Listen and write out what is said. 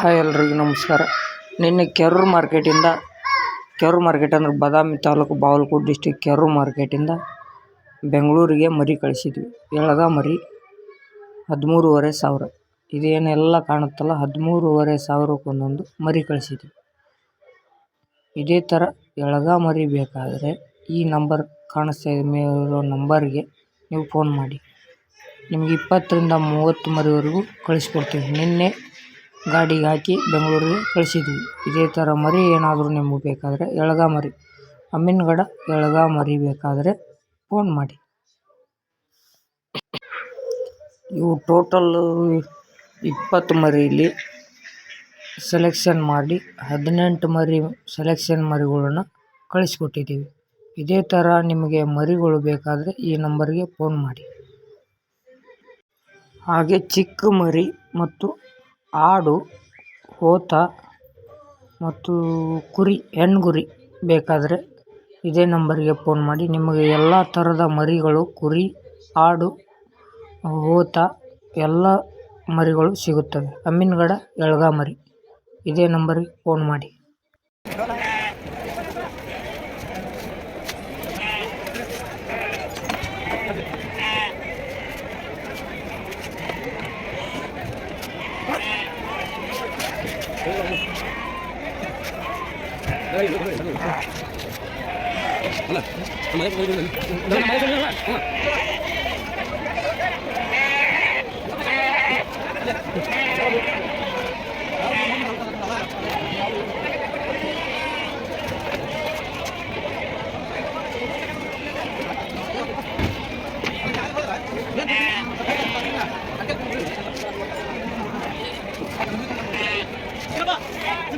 Hi ಎಲ್ರಿಗೂ ನಮಸ್ಕಾರ. ನಿನ್ನೆ ಕೆರೂರು ಮಾರ್ಕೆಟಿಂದ, ಕೆರೂರು ಮಾರ್ಕೆಟ್ ಅಂದ್ರೆ ಬಾದಾಮಿ ತಾಲೂಕು ಬಾಗಲಕೋಟೆ ಡಿಸ್ಟಿಕ್ ಕೆರೂರು ಮಾರ್ಕೆಟಿಂದ ಬೆಂಗಳೂರಿಗೆ ಮರಿ ಕಳಿಸಿದ್ವಿ. ಎಳಗ ಮರಿ ಹದಿಮೂರುವರೆ ಸಾವಿರ. ಇದೇನೆಲ್ಲ ಕಾಣುತ್ತಲ್ಲ, ಹದಿಮೂರುವರೆ ಸಾವಿರಕ್ಕೊಂದೊಂದು ಮರಿ ಕಳಿಸಿದ್ವಿ. ಇದೇ ಥರ ಎಳಗ ಮರಿ ಬೇಕಾದರೆ ಈ ನಂಬರ್ ಕಾಣಿಸ್ತಾ ಮೇಲಿರೋ ನಂಬರ್ಗೆ ನೀವು ಫೋನ್ ಮಾಡಿ. ನಿಮಗೆ ಇಪ್ಪತ್ತರಿಂದ ಮೂವತ್ತು ಮರಿವರೆಗೂ ಕಳಿಸ್ಕೊಡ್ತೀವಿ ನಿನ್ನೆ ಗಾಡಿಗೆ ಹಾಕಿ ಬೆಂಗಳೂರಿಗೆ ಕಳಿಸಿದ್ವಿ. ಇದೇ ಥರ ಮರಿ ಏನಾದರೂ ನಿಮಗೆ ಬೇಕಾದರೆ ಎಳಗ ಮರಿ ಅಮ್ಮಿನಗಡ ಎಳಗ ಮರಿ ಬೇಕಾದರೆ ಫೋನ್ ಮಾಡಿ. ಇವು ಟೋಟಲ್ಲು ಇಪ್ಪತ್ತು ಮರಿಲಿ ಸೆಲೆಕ್ಷನ್ ಮಾಡಿ, ಹದಿನೆಂಟು ಮರಿ ಸೆಲೆಕ್ಷನ್ ಮರಿಗಳನ್ನು ಕಳಿಸ್ಕೊಟ್ಟಿದ್ದೀವಿ. ಇದೇ ಥರ ನಿಮಗೆ ಮರಿಗಳು ಬೇಕಾದರೆ ಈ ನಂಬರ್ಗೆ ಫೋನ್ ಮಾಡಿ. ಹಾಗೆ ಚಿಕ್ಕ ಮರಿ ಮತ್ತು ಆಡು, ಹೋತ ಮತ್ತು ಕುರಿ, ಹೆಣ್ಗುರಿ ಬೇಕಾದರೆ ಇದೇ ನಂಬರಿಗೆ ಫೋನ್ ಮಾಡಿ. ನಿಮಗೆ ಎಲ್ಲ ಥರದ ಮರಿಗಳು, ಕುರಿ, ಆಡು, ಹೋತ ಎಲ್ಲ ಮರಿಗಳು ಸಿಗುತ್ತವೆ. ಅಮ್ಮಿನಗಡ, ಎಳ್ಗಾ ಮರಿ ಇದೇ ನಂಬರಿಗೆ ಫೋನ್ ಮಾಡಿ. Yeah.